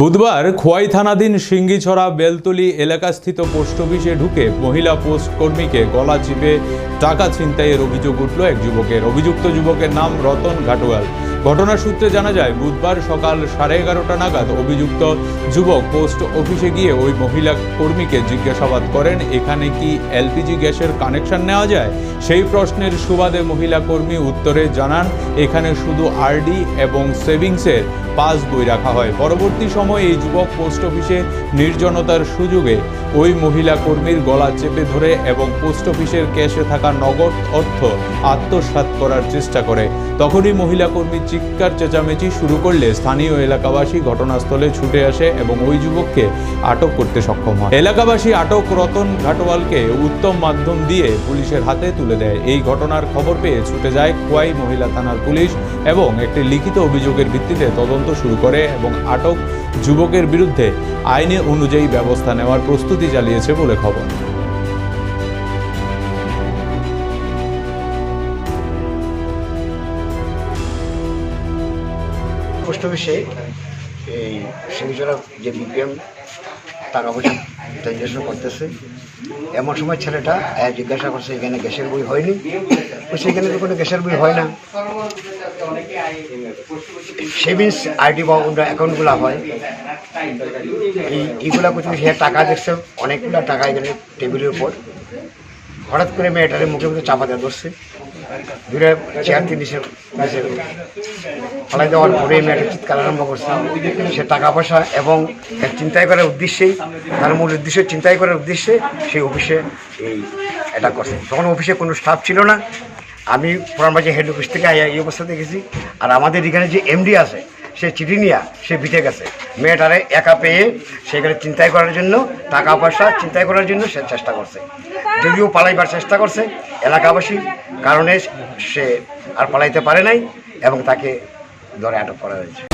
বুধবার খোয়াই থানাধীন সিঙ্গিছড়া বেলতলি এলাকাস্থিত পোস্ট অফিসে ঢুকে মহিলা পোস্ট কর্মীকে গলা চিপে টাকা ছিনতাইয়ের অভিযোগ উঠল এক যুবকের। অভিযুক্ত যুবকের নাম রতন ঘাটোয়াল। ঘটনার সূত্রে জানা যায়, বুধবার সকাল সাড়ে এগারোটা নাগাদ অভিযুক্ত যুবক পোস্ট অফিসে গিয়ে ওই মহিলা কর্মীকে জিজ্ঞাসাবাদ করেন, এখানে কি এলপিজি গ্যাসের কানেকশন নেওয়া যায়? সেই প্রশ্নের সুবাদে মহিলা কর্মী উত্তরে জানান, এখানে শুধু আরডি এবং সেভিংসের পাস বই রাখা হয়। পরবর্তী সময়ে এই যুবক পোস্ট অফিসে নির্জনতার সুযোগে ওই মহিলা কর্মীর গলা চেপে ধরে এবং পোস্ট অফিসের ক্যাশে থাকা নগদ অর্থ আত্মসাৎ করার চেষ্টা করে। তখনই মহিলা কর্মী চিৎকার চেঁচামেচি শুরু করলে স্থানীয় এলাকাবাসী ঘটনাস্থলে ছুটে আসে এবং ওই যুবককে আটক করতে সক্ষম হয়। এলাকাবাসী আটক রতন ঘাটোয়ালকে উত্তম মাধ্যম দিয়ে পুলিশের হাতে তুলে দেয়। এই ঘটনার খবর পেয়ে ছুটে যায় খোয়াই মহিলা থানার পুলিশ এবং একটি লিখিত অভিযোগের ভিত্তিতে তদন্ত শুরু করে এবং আটক যুবকের বিরুদ্ধে আইনে অনুযায়ী ব্যবস্থা নেওয়ার প্রস্তুতি চালিয়েছে বলে খবর। পোস্ট অফিসে এই সিংহজোড়া যে বিপিএম টাকা পয়সা ট্রানজ্যাকশন করতেছে। এমন সময় ছেলেটা জিজ্ঞাসা করছে, এখানে গ্যাসের বই হয়নি? এখানে তো কোনো গ্যাসের বই হয় না। সেভিংস আইডি বা অন্য অ্যাকাউন্টগুলো হয়। এই, এইগুলা করতে সে টাকা দেখছে, অনেকগুলো টাকা এখানে টেবিলের উপর। হঠাৎ করে মেয়েটারে মুখে মুখে চাপা দেওয়া ধরছে। দূরে চেয়ার তিন নিচে ফলাই দেওয়ার পরে মেয়েটা চিৎকার আরম্ভ করছে সে টাকা পয়সা এবং চিন্তাই করার উদ্দেশ্যেই, তার মূল উদ্দেশ্য চিন্তাই করার উদ্দেশ্যে সেই অফিসে এই এটা করছে। তখন অফিসে কোনো স্টাফ ছিল না। আমি পুরানবাজি হেড অফিস থেকে এই অবস্থা দেখেছি আর আমাদের এখানে যে এমডি আছে, সে চিঠি নিয়ে সে বিটে গেছে। মেয়েটারে একা পেয়ে সেখানে চিন্তাই করার জন্য, টাকা পয়সা চিন্তাই করার জন্য সে চেষ্টা করছে। যদিও পালাইবার চেষ্টা করছে, এলাকাবাসী কারণে সে আর পালাইতে পারে নাই এবং তাকে ধরে আটক করা হয়েছে।